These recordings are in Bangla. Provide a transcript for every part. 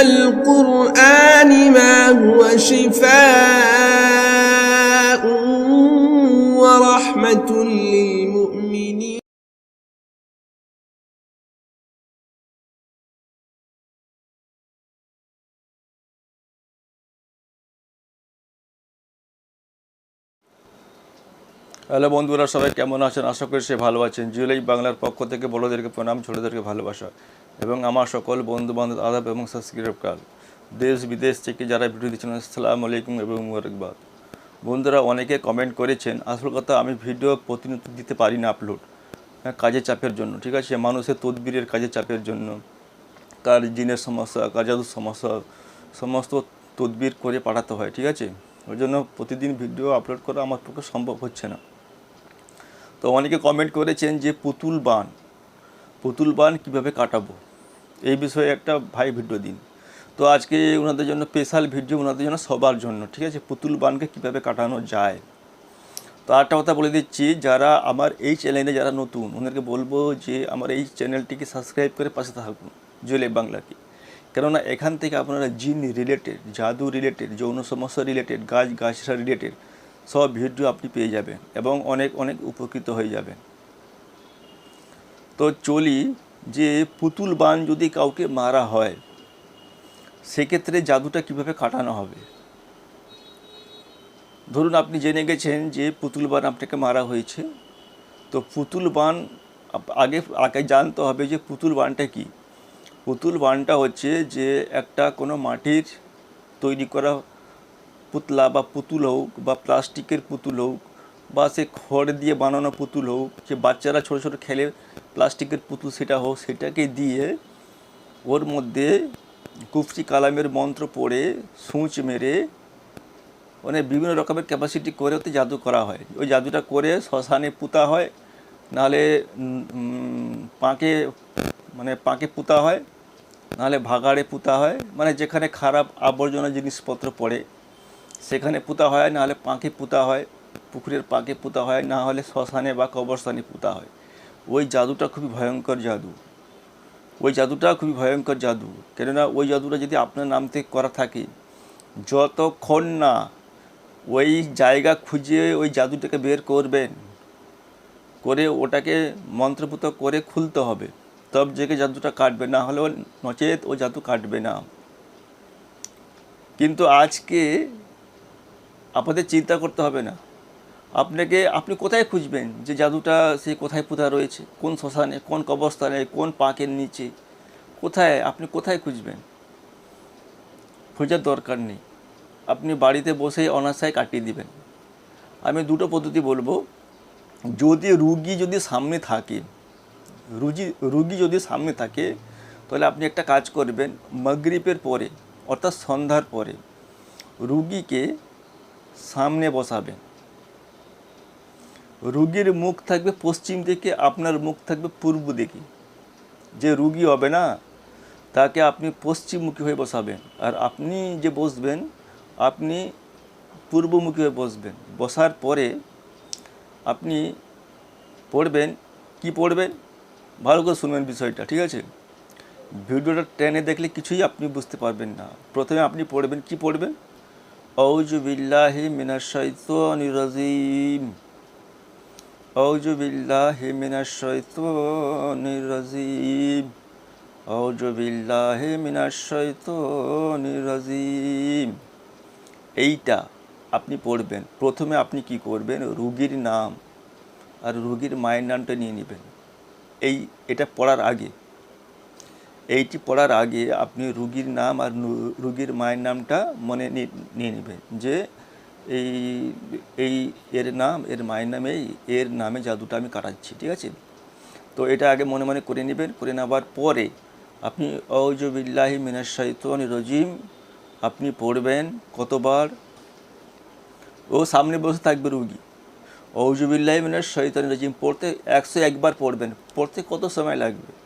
القرآن ما هو شفاء ورحمة للمؤمنين হ্যালো বন্ধুরা, সবাই কেমন আছেন? আশা করি সে ভালো আছেন। জুলাই বাংলার পক্ষ থেকে বড়োদেরকে প্রণাম, ছোটোদেরকে ভালোবাসা এবং আমার সকল বন্ধু বান্ধব আদাব এবং সাবস্ক্রাইবকার দেশ, বিদেশ থেকে যারা ভিডিও দিচ্ছেন আসসালামু আলাইকুম এবং মুবারকবাদ। বন্ধুরা, অনেকে কমেন্ট করেছেন, আসল কথা আমি ভিডিও প্রতিনিয়ত দিতে পারি না আপলোড হ্যাঁ কাজের চাপের জন্য, ঠিক আছে? মানুষের তদবিরের কাজের চাপের জন্য, কার জিনের সমস্যা, কার জাদুর সমস্যা, সমস্ত তদবির করে পাঠাতে হয়, ঠিক আছে? ওই জন্য প্রতিদিন ভিডিও আপলোড করা আমার পক্ষে সম্ভব হচ্ছে না। তো অনেকে কমেন্ট করেছেন যে পুতুল বান পুতুল বান কীভাবে কাটাবো? এই বিষয়ে একটা ভাই ভিডিও দিন। তো আজকে ওনাদের জন্য স্পেশাল ভিডিও ওনাদের জন্য সবার জন্য, ঠিক আছে? পুতুল বানকে কীভাবে কাটানো যায়? তো আরেকটা কথা বলে দিচ্ছি, যারা আমার এই চ্যানেলে যারা নতুন, ওনাদেরকে বলব যে আমার এই চ্যানেলটিকে সাবস্ক্রাইব করে পাশে থাকুন জুয়েলে বাংলাকে কেননা এখান থেকে আপনারা জিন রিলেটেড জাদু রিলেটেড যৌন সমস্যা রিলেটেড গাছ গাছরা রিলেটেড সব ভিডিও আপনি পেয়ে যাবেন এবং অনেক অনেক উপকৃত হয়ে যাবেন। তো চলি, যে পুতুল বান যদি কাউকে মারা হয়, সেক্ষেত্রে জাদুটা কীভাবে কাটানো হবে? ধরুন আপনি জেনে গেছেন যে পুতুল বান আপনাকে মারা হয়েছে। তো পুতুল বান আগে আগে জানতে হবে যে পুতুল বানটা কি? পুতুল বানটা হচ্ছে যে একটা কোনো মাটির তৈরি করা পুতলা বা পুতুল হোক বা প্লাস্টিকের পুতুল হোক বা সে খড় দিয়ে বানানো পুতুল হোক যে বাচ্চারা ছোটো ছোটো খেলে প্লাস্টিকের পুতুল সেটা হোক, সেটাকে দিয়ে ওর মধ্যে কুফরি কালামের মন্ত্র পড়ে, সূচ মেরে মানে বিভিন্ন রকমের ক্যাপাসিটি করে ওতে জাদু করা হয়। ওই জাদুটা করে শ্মশানে পুঁতা হয়, নাহলে পাঁকে মানে পাঁকে পুঁতা হয়, নাহলে ভাগাড়ে পুঁতা হয় মানে যেখানে খারাপ আবর্জনা জিনিসপত্র পড়ে। সেখানে পুঁতা হয় নাহলে পাঁকে পুঁতা হয়, পুকুরের পাঁকে পুঁতা হয়, না হলে শ্মশানে বা কবরস্থানে পুঁতা হয়। ওই জাদুটা খুবই ভয়ঙ্কর জাদু। ওই জাদুটা খুবই ভয়ঙ্কর জাদু। কেননা ওই জাদুটা যদি আপনার নাম থেকে করা থাকে, যতক্ষণ না ওই জায়গা খুঁজে ওই জাদুটাকে বের করবেন, করে ওটাকে মন্ত্রপুত করে খুলতে হবে, তব জেগে জাদুটা কাটবে, না হলেও নচেত ও জাদু কাটবে না। কিন্তু আজকে আপনাদের চিন্তা করতে হবে না। আপনাকে, আপনি কোথায় খুঁজবেন যে জাদুটা সে কোথায় পুঁতা রয়েছে? কোন শ্মশানে, কোন কবরস্থানে, কোন পাকের নিচে? কোথায়, আপনি কোথায় খুঁজবেন? খোঁজার দরকার নেই। আপনি বাড়িতে বসেই অনাশায় কাটিয়ে দিবেন। আমি দুটো পদ্ধতি বলব। যদি রুগী যদি সামনে থাকে রুগী রুগী যদি সামনে থাকে, তাহলে আপনি একটা কাজ করবেন, মাগরিবের পরে, অর্থাৎ সন্ধ্যার পরে, রুগীকে সামনে বসাবেন রুগীর মুখ থাকবে পশ্চিম দিকে, আপনার মুখ থাকবে পূর্ব দিকে। যে রুগী হবে না, তাকে আপনি পশ্চিমমুখী হয়ে বসাবেন। আর আপনি যে বসবেন, আপনি পূর্বমুখী হয়ে বসবেন। বসার পরে আপনি পড়বেন, কি পড়বেন? ভালো করে শুনবেন বিষয়টা, ঠিক আছে? ভিডিওটা ট্রেনে দেখলে কিছুই আপনি বুঝতে পারবেন না। প্রথমে আপনি পড়বেন, কি পড়বেন? অউজু বিল্লাহি মিনাশ শাইতানির রাজিম। অউজু বিল্লাহি মিনাশ শাইতানির রাজিম। অউজু বিল্লাহি মিনাশ শাইতানির রাজিম। এইটা আপনি পড়বেন। প্রথমে আপনি কি করবেন? রুগীর নাম আর রুগীর মায়ের নামটা নিয়ে নেবেন। এই, এটা পড়ার আগে এইটি পড়ার আগে আপনি রুগীর নাম আর রুগীর মায়ের নামটা মনে নিয়ে নেবেন যে এই এই এর নাম, এর মায়ের নামে, এর নামে জাদুটা আমি কাটাচ্ছি, ঠিক আছে? তো এটা আগে মনে মনে করে নেবেন, করে নেওয়ার পরে আপনি অজবিল্লাহি শাইতানির রজিম, আপনি পড়বেন কতবার? ও সামনে বসে থাকবে রুগী। অজুবিল্লাহ মিনাশ শৈতান রাজিম, পড়তে একশো একবার পড়বেন, পড়তে কত সময় লাগবে?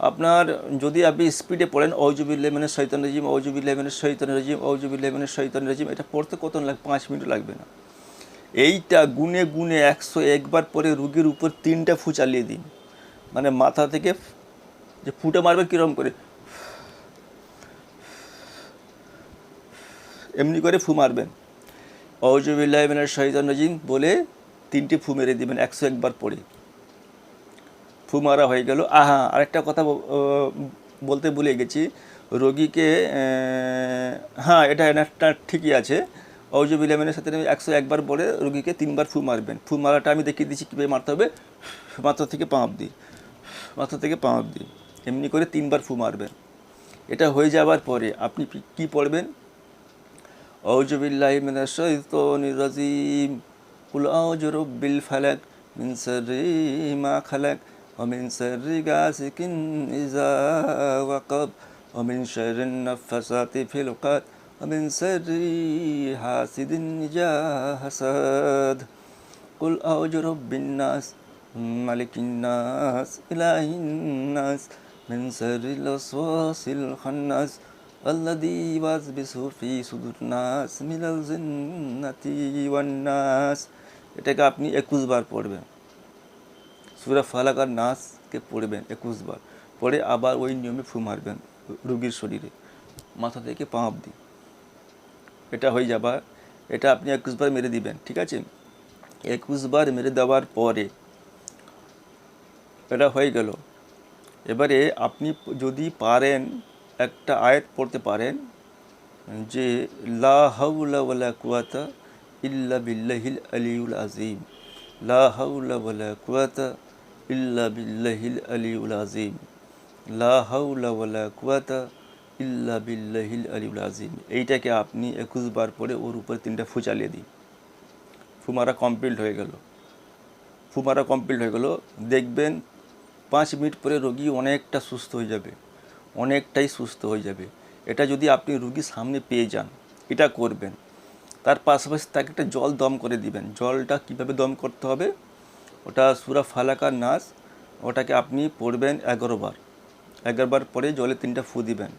আপনার যদি আপনি স্পিডে পড়েন অজুব মানে শৈতন রেজিম অজুব মানে শৈতন রেজিম অজুব মানে শৈতন রেজিম এটা পড়তে কত লাগবে পাঁচ মিনিট লাগবে না। এইটা গুনে গুনে একশো একবার পরে রুগীর উপর তিনটা ফু চালিয়ে দিন। মানে মাথা থেকে যে ফুটে মারবে কীরকম করে। এমনি করে ফু মারবেন। অজুবিল্লাহ শৈতন রাজিম বলে তিনটি ফু মেরে দিবেন একশো একবার পরে। ফুমারা হয়ে গেল। আহা, আরেকটা কথা বলতে ভুলে গেছি। রোগীকে হ্যাঁ এটা একটা ঠিকই আছে। অজুবিলামিনের সাথে একশো একবার বলে রোগীকে তিনবার ফু মারবেন। ফু মারাটা আমি দেখিয়ে দিচ্ছি কীভাবে মারতে হবে? মাথা থেকে পাঁপ অব্দি। মাথা থেকে পাঁপ অব্দি। এমনি করে তিনবার ফু মারবেন। এটা হয়ে যাওয়ার পরে আপনি কি পড়বেন? অজুবিল্লাহ রাজিম। কুল অজরবিল ফালাক মিনসারি মা খালাক। الفلق من شر ما خلق ومن شر غاسق إذا وقب ومن شر النفاثات في العقد ومن شر حاسد إذا حسد قل أعوذ برب الناس ملك الناس إله الناس من شر الوسواس الخناس الذي يوسوس في صدور الناس من الجنة والناس এটাকে আপনি একুশ বার পড়বেন সুরা ফালাক আর পড়বেন একুশ বার। পরে আবার ওই নিয়মে ফু মারবেন রুগীর শরীরে। মাথা থেকে পা অবধি। এটা হয়ে যাবার এটা আপনি একুশ বার মেরে দিবেন, ঠিক আছে? একুশ বার মেরে দেওয়ার পরে এটা হয়ে গেল। এবারে আপনি যদি পারেন, একটা আয়াত পড়তে পারেন যে, লা হাউলা ওয়ালা কুয়াতা ইল্লা বিল্লাহিল আলিউল আজিম লা হাউলা ওয়ালা কুয়াতা ইল্লা বিল্লাহিল আলিউল আজিম লা হাউলা ওয়ালা কুয়াতা ইল্লা বিল্লাহিল আলিউল আজিম এইটাকে আপনি একুশ বার পরে ওর উপরে তিনটা ফু চালিয়ে দিন। ফুমারা কমপ্লিট হয়ে গেল। ফুমারা কমপ্লিট হয়ে গেল। দেখবেন পাঁচ মিনিট পরে রোগী অনেকটা সুস্থ হয়ে যাবে। অনেকটাই সুস্থ হয়ে যাবে। এটা যদি আপনি রুগীর সামনে পেয়ে যান, এটা করবেন। তার পাশাপাশি তাকে একটা জল দম করে দিবেন। জলটা কীভাবে দম করতে হবে? ওটা সুরা ফালাকার নাস, ওটাকে আপনি পড়বেন এগারোবার এগারোবার পরে জলে তিনটা ফু দিবেন।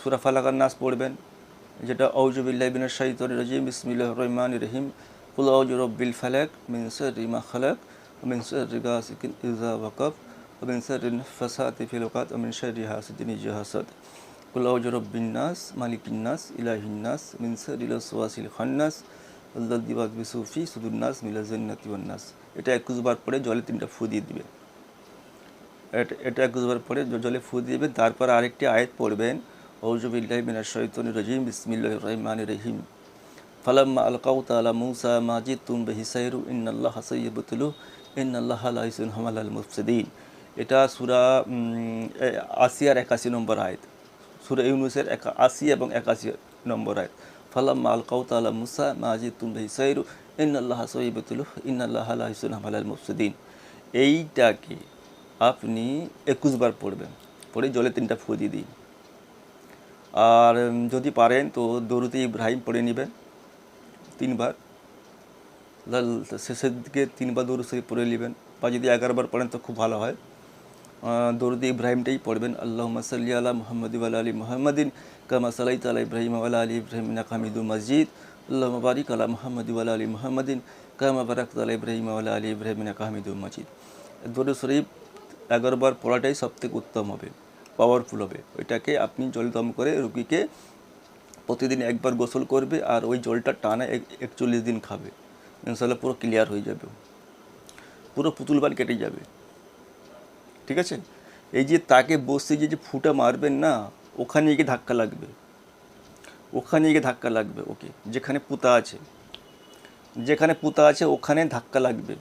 সুরা ফালাকার নাস পড়বেন। যেটা বিল্লাহ শাহিদুর রজিম ইসমিল্লাহ রহমান রহিম। কুল বিল ফালাক মিনসর রিমা খালাক মিনসর রিগা ইজা ওয়াকফ মিনসর ফসাতি ফিলকাত মিনসর রিহাসদিন জহাসদ কুল বিন্নাস মালিকিন্নাস ইলাহিন্নাস মিনসর ইলাসওয়াসিল খান্নাস আল্লাহ দিবাক বিসুফি সুদুন্নাস মিলাজন্নাতিবান্নাস এটা একুশবার পরে জলে তিনটা ফু দিয়ে দিবেন। এটা একুশবার পরে জলে ফু দিয়ে দেবেন, তারপর আরেকটি আয়াত পড়বেন ঔজবিল্লাহ মিনা শৈতন রহিম বিসমিল্লাহ রহমান রহিম। ফালাম্মা আলকাউ তালা মুসা মাজিদ তুম্ব হিসাইরু ইন্নাল্লাহ হাসাইবুতুলু ইন্নাল্লাহ আলাইসুল হামাল আল মুফসিদ্দিন এটা সুরা আসিয়ার একাশি নম্বর আয়াত। সুরা ইউনুসের একা, আশি এবং একাশি নম্বর আয়াত। ফালাম্মা আলকাউ তালা মুসা মাজিদ তুম্ব হিসাইরু ইন্নাল্লাহ হাসাইবুতলু ইন্নাল্লাহ লাইসুন হামাল আল মুফসিদিন এইটাকে আপনি একুশ বার পড়বেন, পড়ে জলে তিনটা ফু দিয়ে দিন। আর যদি পারেন তো দরুতে ইব্রাহিম পড়ে নেবেন তিনবার। শেষের দিকে তিনবার দরুদ শরীফ পড়ে নেবেন। বা যদি এগারোবার পড়েন তো খুব ভালো হয়। দরুদ ইব্রাহিমটাই পড়বেন আল্লাহ সাল্লি আলা মোহাম্মদ ওয়ালা আলী মোহাম্মদিন কামা সালাই তালা ইব্রাহিম ওয়ালা আলী ইব্রাহিম নাকামিদু মসজিদ আল্লাহ বারিক আলা মোহাম্মদ ওয়ালা আলী মোহাম্মদিন কামা বারাক তালা ইব্রাহিম ওয়ালা আলী ইব্রাহিম নাকামিদু মসজিদ দরুদ শরীফ এগারোবার পড়াটাই সবথেকে উত্তম হবে পাওয়ারফুল হবে। ওইটাকে আপনি জল দম করে রুগীকে প্রতিদিন একবার গোসল করবে আর ওই জলটা টানা এক- একচল্লিশ দিন খাবে। ইনশাল্লাহ পুরো ক্লিয়ার হয়ে যাবে। পুরো পুতুলবার কেটে যাবে। ঠিক আছে? এই যে তাকে বসে যে ফুটা মারবেন না ওখানে গিয়ে ধাক্কা লাগবে। ওখানে গিয়ে ধাক্কা লাগবে ওকে। যেখানে পুতা আছে। যেখানে পুতা আছে, ওখানে ধাক্কা লাগবে।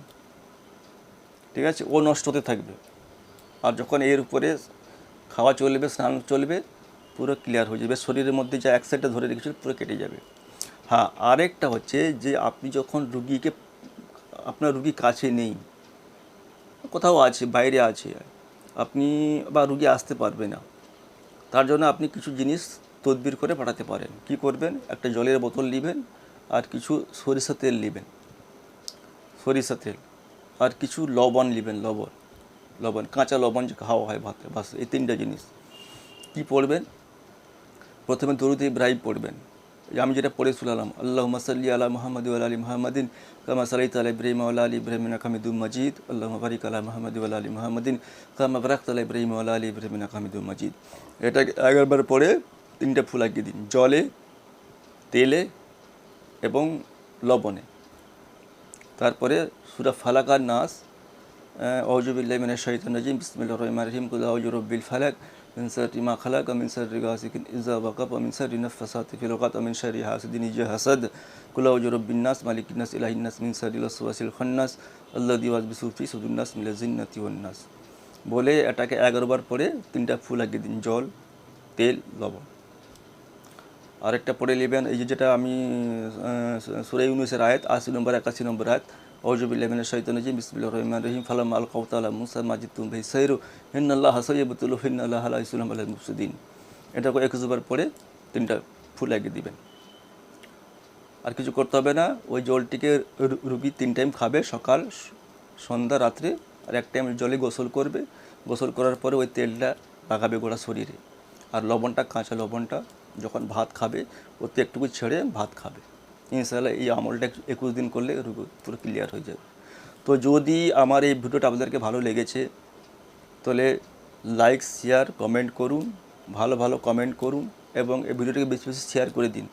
ঠিক আছে? ও নষ্ট হতে থাকবে। আর যখন এর উপরে খাওয়া চলবে, স্নান চলবে, পুরো ক্লিয়ার হয়ে যাবে। শরীরের মধ্যে যা এক সাইডটা ধরে রেখেছিল, পুরো কেটে যাবে। হ্যাঁ আরেকটা হচ্ছে যে আপনি যখন রুগীকে, আপনার রুগী কাছে নেই, কোথাও আছে, বাইরে আছে, আপনি বা রুগী আসতে পারবে না। তার জন্য আপনি কিছু জিনিস তদবির করে পাঠাতে পারেন। কি করবেন? একটা জলের বোতল নেবেন আর কিছু সরিষা তেল নেবেন। সরিষা তেল আর কিছু লবণ নেবেন, লবণ লবণ, কাঁচা লবণ যে খাওয়া হয় ভাতে, বাস, এই তিনটা জিনিস। কি পড়বেন? প্রথমে দরুদ ইব্রাহিম পড়বেন। আমি যেটা পড়ে শুনলাম আল্লাহ মাসাল্লি আলা মোহাম্মদ আলী মোহাম্মদিন, কামা সালাইত আলা ইব্রাহিম আল্লাহ আলী ইব্রাহিম হামিদুল মজিদ আল্লাহ বারিক আলা মোহাম্মদ আলী মোহাম্মদিন, কামা বারাক আলা ইব্রাহিম আল্লাহ আলী ইব্রাহিম হামিদুল মজিদ। এটা এগারোবার পরে তিনটা ফুল লাগিয়ে দিন, জলে, তেলে এবং লবণে। তারপরে সুরা ফালাকার নাস অজুবিল্লাহ মিনা শৈতান রাজিম বিসমিল্লাহ রহমান রহিম, কুল আউযু ফালাক মিন শাররি মা খালাক মিন শাররি গাসিকিন ইযা ওয়াকাব মিন শাররি নাফাসাতি ফিল উকাদ মিন শাররি হাসিদিন ইযা হাসাদ। কুল আউযু রব্বিন নাস, মালিকিন নাস, ইলাহিন নাস মিন শাররিল ওয়াসওয়াসিল খান্নাস, আল্লাযী ওয়াসবিসু ফি সুদুন নাস মিনাল জিন্নাতি ওয়ান বলে এটাকে এগারো বার পরে তিনটা ফুল লাগিয়ে দিন, জল, তেল, লবণ। আরেকটা পড়ে নেবেন, এই যে যেটা আমি সুরাই ইউনুসের আয়াত, আশি নম্বর, একাশি নম্বর আয়াত অজুবিল্লামিনের শৈতন জি বিসমিল্লা রহমান রহিম, ফালাম আল কৌতালা মুসা মাজিদ তুম ভাই সৈরু হিন্নাল্লাহ হাসইবতুল হিন্নাল্লাহ আল্লাহ ইসলাম আল্লাহ মুসুদ্দিন এটা একুশ বার পরে তিনটা ফুল লাগিয়ে দিবেন। আর কিছু করতে হবে না, ওই জলটিকে রুগী তিন টাইম খাবে সকাল, সন্ধ্যা, রাত্রে, আর এক টাইম জলে গোসল করবে। গোসল করার পরে ওই তেলটা লাগাবে গোড়া শরীরে। আর লবণটা, কাঁচা লবণটা যখন ভাত খাবে ওতে একটুকু ছেড়ে ভাত খাবে। ইনশাল্লাহ এই আমলটা একুশ দিন করলে পুরো ক্লিয়ার হয়ে যাবে। তো যদি আমার এই ভিডিওটা আপনাদেরকে ভালো লেগেছে, তাহলে লাইক শেয়ার কমেন্ট করুন, ভালো ভালো কমেন্ট করুন এবং এই ভিডিওটাকে বেশি বেশি শেয়ার করে দিন।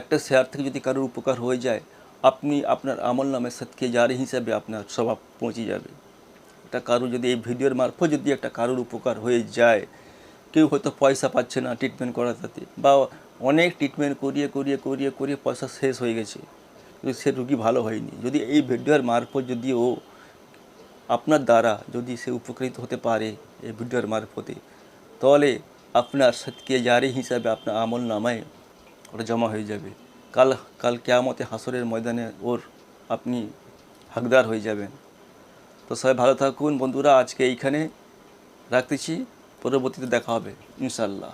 একটা শেয়ার থেকে যদি কারোর উপকার হয়ে যায়, আপনি আপনার আমল নামের সাথে জারি হিসাবে আপনার স্বভাব পৌঁছে যাবে। একটা কারও যদি এই ভিডিওর মারফত যদি একটা কারোর উপকার হয়ে যায় কেউ হয়তো পয়সা পাচ্ছে না ট্রিটমেন্ট করাতে, বা অনেক ট্রিটমেন্ট করিয়ে করিয়ে করিয়ে করিয়ে পয়সা শেষ হয়ে গেছে। কিন্তু সে রুগী ভালো হয়নি। যদি এই ভিডিওর মারফত যদি ও আপনার দ্বারা যদি সে উপকৃত হতে পারে এই ভিডিওর মারফতে, তাহলে আপনার সৎকে জারি হিসাবে আপনার আমল নামায় ওটা জমা হয়ে যাবে। কাল কাল কেয়ামতে হাসরের ময়দানে ওর আপনি হকদার হয়ে যাবেন। তো সবাই ভালো থাকুন। বন্ধুরা, আজকে এইখানে রাখতেছি। পরবর্তীতে দেখা হবে ইনশাল্লাহ